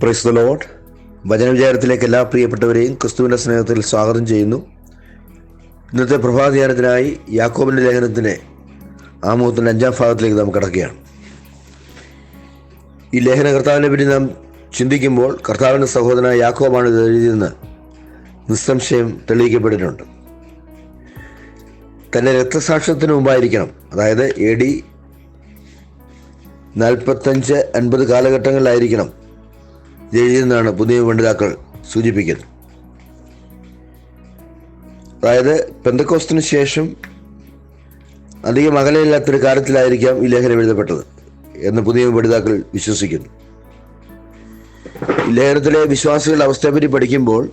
Praise the load വചനവിചാരത്തിലേക്ക് എല്ലാ പ്രിയപ്പെട്ടവരെയും ക്രിസ്തുവിന്റെ സ്നേഹത്തിൽ സ്വാഗതം ചെയ്യുന്നു. ഇന്നത്തെ പ്രഭാതധ്യാനത്തിനായി യാക്കോബിന്റെ ലേഖനത്തിന്റെ ആമുഖത്തിന്റെ അഞ്ചാം ഭാഗത്തിലേക്ക് നാം കിടക്കുകയാണ്. ഈ ലേഖന കർത്താവിനെ പറ്റി നാം ചിന്തിക്കുമ്പോൾ കർത്താവിന്റെ സഹോദരനായ യാക്കോബാണ് ഇത് എഴുതിയെന്ന് നിസ്സംശയം തെളിയിക്കപ്പെട്ടിട്ടുണ്ട്. തന്റെ രക്തസാക്ഷ്യത്തിന് മുമ്പായിരിക്കണം. അതായത് എ ഡി നാൽപ്പത്തഞ്ച് അൻപത് കാലഘട്ടങ്ങളിലായിരിക്കണം എഴുതിയെന്നാണ് പുതിയ പണ്ഡിതാക്കൾ സൂചിപ്പിക്കുന്നത്. അതായത് പെന്തക്കോസ്തിന് ശേഷം അധികം അകലയില്ലാത്തൊരു കാര്യത്തിലായിരിക്കാം ഈ ലേഖനം എഴുതപ്പെട്ടത് എന്ന് പുതിയ പണ്ഡിതാക്കൾ വിശ്വസിക്കുന്നു. ലേഖനത്തിലെ വിശ്വാസികളുടെ അവസ്ഥയെപ്പറ്റി പഠിക്കുമ്പോൾ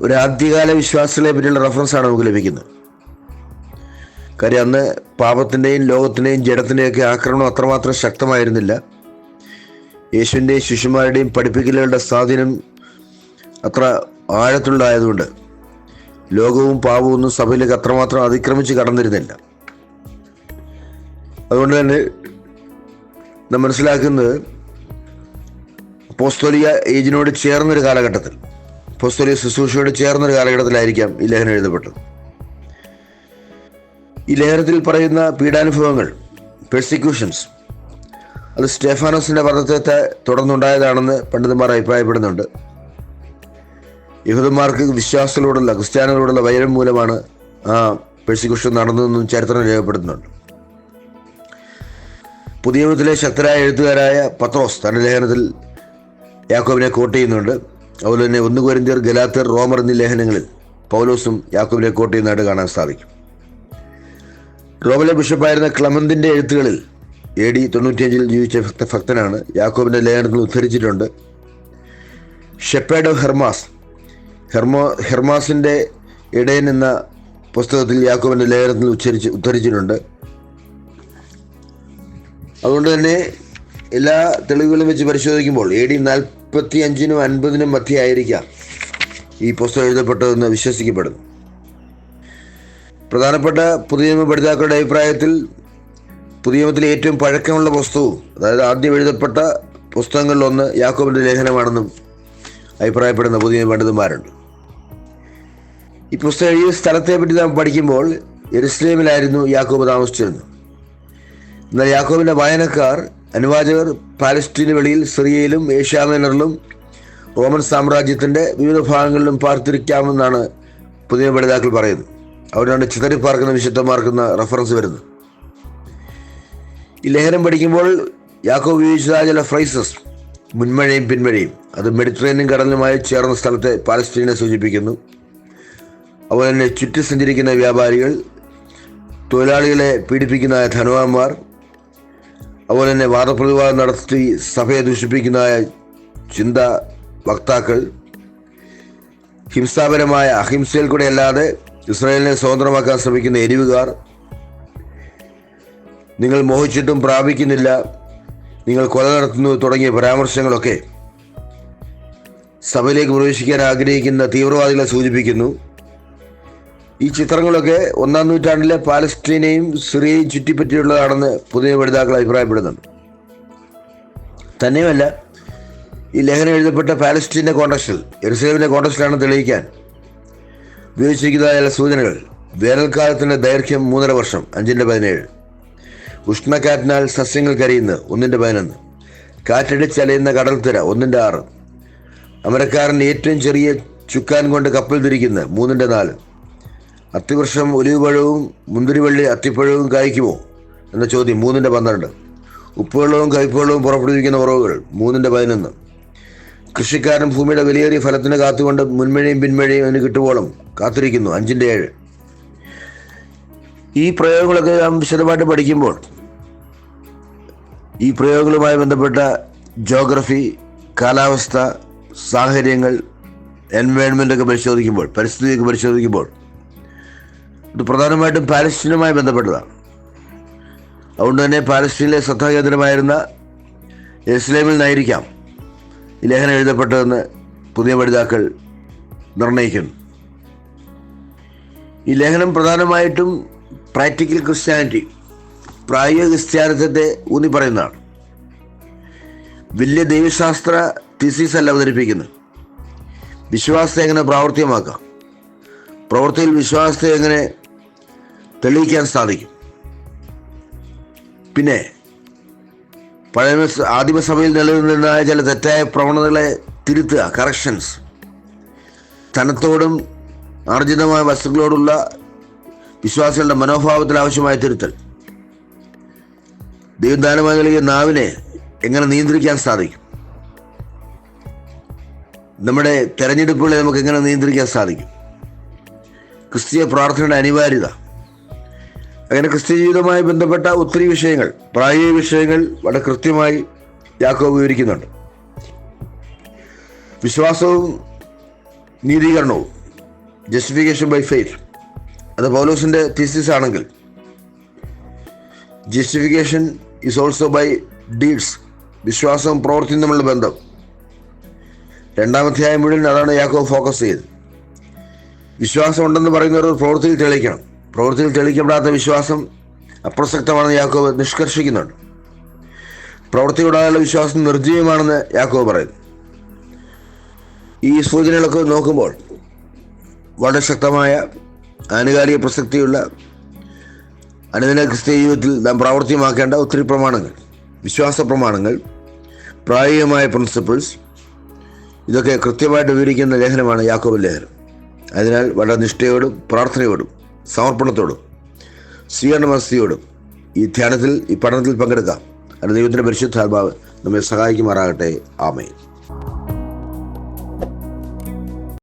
ഒരു ആദ്യകാല വിശ്വാസികളെ പറ്റിയുള്ള റെഫറൻസാണ് നമുക്ക് ലഭിക്കുന്നത്. കാര്യം അന്ന് പാപത്തിന്റെയും ലോകത്തിന്റെയും ജഡത്തിന്റെയൊക്കെ ആക്രമണം അത്രമാത്രം ശക്തമായിരുന്നില്ല. യേശുവിന്റെയും ശിശുമാരുടെയും പഠിപ്പിക്കലുകളുടെ സ്വാധീനം അത്ര ആഴത്തുള്ളതായതുകൊണ്ട് ലോകവും പാപവും ഒന്നും സഭയിലേക്ക് അത്രമാത്രം അതിക്രമിച്ച് കടന്നിരുന്നില്ല. അതുകൊണ്ട് തന്നെ നാം മനസ്സിലാക്കുന്നത് പോസ്തോലിയ ഏജിനോട് ചേർന്നൊരു കാലഘട്ടത്തിൽ പോസ്തോലിയ ശുശ്രൂഷയോട് ചേർന്നൊരു കാലഘട്ടത്തിലായിരിക്കാം ഈ ലേഖനം എഴുതപ്പെട്ടത്. ഈ ലേഖനത്തിൽ പറയുന്ന പീഡാനുഭവങ്ങൾ പെർസിക്യൂഷൻസ് അത് സ്റ്റെഫാനോസിന്റെ വർദ്ധത്തെ തുടർന്നുണ്ടായതാണെന്ന് പണ്ഡിതന്മാർ അഭിപ്രായപ്പെടുന്നുണ്ട്. യഹൂദന്മാർക്ക് വിശ്വാസത്തിലൂടെയുള്ള ക്രിസ്ത്യാനികളോടുള്ള വൈരം മൂലമാണ് ആ പെഴ്സിക്കുഷൻ നടന്നതെന്നും ചരിത്രം രേഖപ്പെടുത്തുന്നുണ്ട്. പുതിയ യുഗത്തിലെ ശക്തരായ എഴുത്തുകാരായ പത്രോസ് തന്റെ ലേഖനത്തിൽ യാക്കോബിനെ കോട്ട് ചെയ്യുന്നുണ്ട്. അതുപോലെ തന്നെ ഒന്ന് കോരിന്തിയർ ഗലാത്തർ റോമർ എന്നീ ലേഖനങ്ങളിൽ പൗലോസും യാക്കോബിനെ കോട്ട് ചെയ്യുന്നതായിട്ട് കാണാൻ സാധിക്കും. റോമിലെ ബിഷപ്പായിരുന്ന ക്ലമന്തിന്റെ എഴുത്തുകളിൽ എ ഡി തൊണ്ണൂറ്റിയഞ്ചിൽ ജീവിച്ച ഭക്ത ഭക്തനാണ്. യാക്കോബിന്റെ ലേഖനത്തിൽ ഉദ്ധരിച്ചിട്ടുണ്ട്. Shepherd of Hermas. ഹെർമോ ഹെർമാസിന്റെ ഇടയൻ എന്ന പുസ്തകത്തിൽ യാക്കോബിന്റെ ലേഖനത്തിൽ ഉച്ചരിച്ച് ഉദ്ധരിച്ചിട്ടുണ്ട്. അതുകൊണ്ട് തന്നെ എല്ലാ തെളിവുകളും വെച്ച് പരിശോധിക്കുമ്പോൾ എ ഡി നാൽപ്പത്തി അഞ്ചിനും അൻപതിനും മധ്യയായിരിക്കാം ഈ പുസ്തകം എഴുതപ്പെട്ടതെന്ന് വിശ്വസിക്കപ്പെടുന്നു. പ്രധാനപ്പെട്ട പുതിയ നിയമ പഠിതാക്കളുടെ അഭിപ്രായത്തിൽ പുതിയ നിയമത്തിലെ ഏറ്റവും പഴക്കമുള്ള പുസ്തകവും അതായത് ആദ്യം എഴുതപ്പെട്ട പുസ്തകങ്ങളിലൊന്ന് യാക്കോബിന്റെ ലേഖനമാണെന്നും അഭിപ്രായപ്പെടുന്ന പുതിയ പണ്ഡിതന്മാരുണ്ട്. ഈ പുസ്തകം എഴുതിയ സ്ഥലത്തെ പറ്റി നാം പഠിക്കുമ്പോൾ എരുസ്ലേമിലായിരുന്നു യാക്കോബ് താമസിച്ചിരുന്നത്. എന്നാൽ യാക്കോബിന്റെ വായനക്കാർ അനുവാചകർ പാലസ്റ്റീന് വെളിയിൽ സിറിയയിലും ഏഷ്യാമൈനറിലും റോമൻ സാമ്രാജ്യത്തിന്റെ വിവിധ ഭാഗങ്ങളിലും പാർത്തിരിക്കാമെന്നാണ് പുതിയ പഠിതാക്കൾ പറയുന്നത്. അവിടെയാണ് ചിതറിപ്പാർക്കുന്ന വിശുദ്ധമാർക്കുന്ന റെഫറൻസ് വരുന്നത്. ഈ ലേഖനം പഠിക്കുമ്പോൾ യാക്കോ ഉപയോഗിച്ചതായ ചില ഫ്രൈസസ് മുൻമഴയും പിന്മഴയും അത് മെഡിറ്ററേനിയൻ കടലുമായി ചേർന്ന സ്ഥലത്തെ പാലസ്തീനെ സൂചിപ്പിക്കുന്നു. അതുപോലെ തന്നെ ചുറ്റി സഞ്ചരിക്കുന്ന വ്യാപാരികൾ തൊഴിലാളികളെ പീഡിപ്പിക്കുന്ന ധനവാന്മാർ അതുപോലെ തന്നെ വാദപ്രതിവാദം നടത്തി സഭയെ ദൂഷിപ്പിക്കുന്ന ചിന്ത വക്താക്കൾ ഹിംസാപരമായ അഹിംസയിൽ കൂടെ അല്ലാതെ ഇസ്രായേലിനെ സ്വതന്ത്രമാക്കാൻ ശ്രമിക്കുന്ന എരിവുകാർ നിങ്ങൾ മോഹിച്ചിട്ടും പ്രാപിക്കുന്നില്ല. നിങ്ങൾ കൊല നടത്തുന്നു തുടങ്ങിയ പരാമർശങ്ങളൊക്കെ സഭയിലേക്ക് പ്രവേശിക്കാൻ ആഗ്രഹിക്കുന്ന തീവ്രവാദികളെ സൂചിപ്പിക്കുന്നു. ഈ ചിത്രങ്ങളൊക്കെ ഒന്നാം നൂറ്റാണ്ടിലെ പാലസ്തീനെയും സിറിയയും ചുറ്റിപ്പറ്റിയുള്ളതാണെന്ന് പുതിയ പഠിതാക്കൾ അഭിപ്രായപ്പെടുന്നുണ്ട്. തന്നെയുമല്ല ഈ ലേഖനം എഴുതപ്പെട്ട പാലസ്റ്റീന്റെ കോണ്ടക്സ്റ്റിൽ എറുസലേമിന്റെ കോൺടക്സ്റ്റിലാണ് തെളിയിക്കാൻ ഉപയോഗിച്ചിരിക്കുന്നതായ സൂചനകൾ. വേനൽക്കാലത്തിന്റെ ദൈർഘ്യം മൂന്നര വർഷം അഞ്ചിന്റെ പതിനേഴ്. ഉഷ്ണക്കാറ്റിനാൽ സസ്യങ്ങൾ കരയുന്നത് ഒന്നിന്റെ പതിനൊന്ന്. കാറ്റടിച്ചലയുന്ന കടൽ തിര ഒന്നിന്റെ ആറ്. അമരക്കാരൻ ഏറ്റവും ചെറിയ ചുക്കാൻ കൊണ്ട് കപ്പൽ തിരിക്കുന്നത് മൂന്നിന്റെ നാല്. അത്തിവർഷം ഒലിവുപഴവും മുന്തിരിവള്ളി അത്തിപ്പഴവും കായ്ക്കുമോ? എന്ന ചോദ്യം മൂന്നിന്റെ പന്ത്രണ്ട്. ഉപ്പുവെള്ളവും കയ്പുവെള്ളവും പുറപ്പെടുവിക്കുന്ന ഉറവുകൾ മൂന്നിന്റെ പതിനൊന്ന്. കൃഷിക്കാരൻ ഭൂമിയുടെ വിലയേറിയ ഫലത്തിന് കാത്തുകൊണ്ട് മുൻമഴയും പിന്മഴയും അതിന് കിട്ടുവോളം കാത്തിരിക്കുന്നു. അഞ്ചിന്റെ ഏഴ്. ഈ പ്രയോഗങ്ങളൊക്കെ നാം വിശദമായിട്ട് പഠിക്കുമ്പോൾ ഈ പ്രയോഗങ്ങളുമായി ബന്ധപ്പെട്ട ജോഗ്രഫി കാലാവസ്ഥ സാഹചര്യങ്ങൾ എൻവയോൺമെന്റ് ഒക്കെ പരിശോധിക്കുമ്പോൾ പരിസ്ഥിതിയൊക്കെ പരിശോധിക്കുമ്പോൾ ഇത് പ്രധാനമായിട്ടും പാലസ്റ്റീനുമായി ബന്ധപ്പെട്ടതാണ്. അതുകൊണ്ട് തന്നെ പാലസ്തീനിലെ ശ്രദ്ധാകേന്ദ്രമായിരുന്ന ഇസ്ലേമിൽ നിന്നായിരിക്കാം ഈ ലേഖനം എഴുതപ്പെട്ടതെന്ന് പുതിയ പഠിതാക്കൾ നിർണയിക്കുന്നു ഈ ലേഖനം പ്രധാനമായിട്ടും പ്രാക്ടിക്കൽ ക്രിസ്ത്യാനിറ്റി പ്രായോഗിക ക്രിസ്ത്യാനിത്വത്തെ ഊന്നി പറയുന്നതാണ് വലിയ ദൈവശാസ്ത്ര തിസീസ് അല്ല അവതരിപ്പിക്കുന്നത് വിശ്വാസത്തെ എങ്ങനെ പ്രാവർത്തികമാക്കാം പ്രവൃത്തിയിൽ വിശ്വാസത്തെ എങ്ങനെ തെളിയിക്കാൻ സാധിക്കും. പിന്നെ പഴയ ആദിമസഭയിൽ നിലനിന്നിരുന്ന ചില തെറ്റായ പ്രവണതകളെ തിരുത്തുക കറക്ഷൻസ് ധനത്തോടും ആർജിതമായ വസ്തുക്കളോടുള്ള വിശ്വാസികളുടെ മനോഭാവത്തിൽ ആവശ്യമായ തിരുത്തൽ. ദൈവദാനമായി നൽകിയ നാവിനെ എങ്ങനെ നിയന്ത്രിക്കാൻ സാധിക്കും? നമ്മുടെ തെരഞ്ഞെടുപ്പുകളെ നമുക്ക് എങ്ങനെ നിയന്ത്രിക്കാൻ സാധിക്കും? ക്രിസ്തീയ പ്രാർത്ഥനയുടെ അനിവാര്യത. അങ്ങനെ ക്രിസ്ത്യ ജീവിതവുമായി ബന്ധപ്പെട്ട ഒത്തിരി വിഷയങ്ങൾ പ്രായോഗിക വിഷയങ്ങൾ വളരെ കൃത്യമായി യാക്കോബ് വിവരിക്കുന്നുണ്ട്. വിശ്വാസവും നീതീകരണവും ജസ്റ്റിഫിക്കേഷൻ ബൈ ഫെയ്ത്ത് അത് പൗലോസിന്റെ തീസിസ് ആണെങ്കിൽ. Justification is also by deeds വിശ്വാസവും പ്രവൃത്തിയും തമ്മിലുള്ള ബന്ധം. രണ്ടാമധ്യായം മുഴുവൻ അതാണ് യാക്കോ ഫോക്കസ് ചെയ്ത് വിശ്വാസം ഉണ്ടെന്ന് പറയുന്നവർ പ്രവൃത്തിയിൽ തെളിയിക്കണം. പ്രവൃത്തിയിൽ തെളിയിക്കപ്പെടാത്ത വിശ്വാസം അപ്രസക്തമാണെന്ന് യാക്കോബ് നിഷ്കർഷിക്കുന്നുണ്ട്. പ്രവൃത്തി കൂടാതെയുള്ള വിശ്വാസം നിർജീവമാണെന്ന് യാക്കോബ് പറയുന്നു. ഈ സൂചനകളൊക്കെ നോക്കുമ്പോൾ വളരെ ശക്തമായ ആനുകാലിക പ്രസക്തിയുള്ള അനുദിന ക്രിസ്തീയ ജീവിതത്തിൽ നാം പ്രാവർത്തികമാക്കേണ്ട ഒത്തിരി പ്രമാണങ്ങൾ വിശ്വാസ പ്രമാണങ്ങൾ പ്രായോഗികമായ പ്രിൻസിപ്പിൾസ് ഇതൊക്കെ കൃത്യമായിട്ട് വിവരിക്കുന്ന ലേഖനമാണ് യാക്കോബ് ലേഖനം. അതിനാൽ വളരെ നിഷ്ഠയോടും പ്രാർത്ഥനയോടും സമർപ്പണത്തോടും സ്വീകരണമസ്തിയോടും ഈ ധ്യാനത്തിൽ ഈ പഠനത്തിൽ പങ്കെടുക്കാം. അത് ദൈവത്തിന്റെ പരിശുദ്ധാത്മാവ് നമ്മെ സഹായിക്കുമാറാകട്ടെ. ആമേൻ.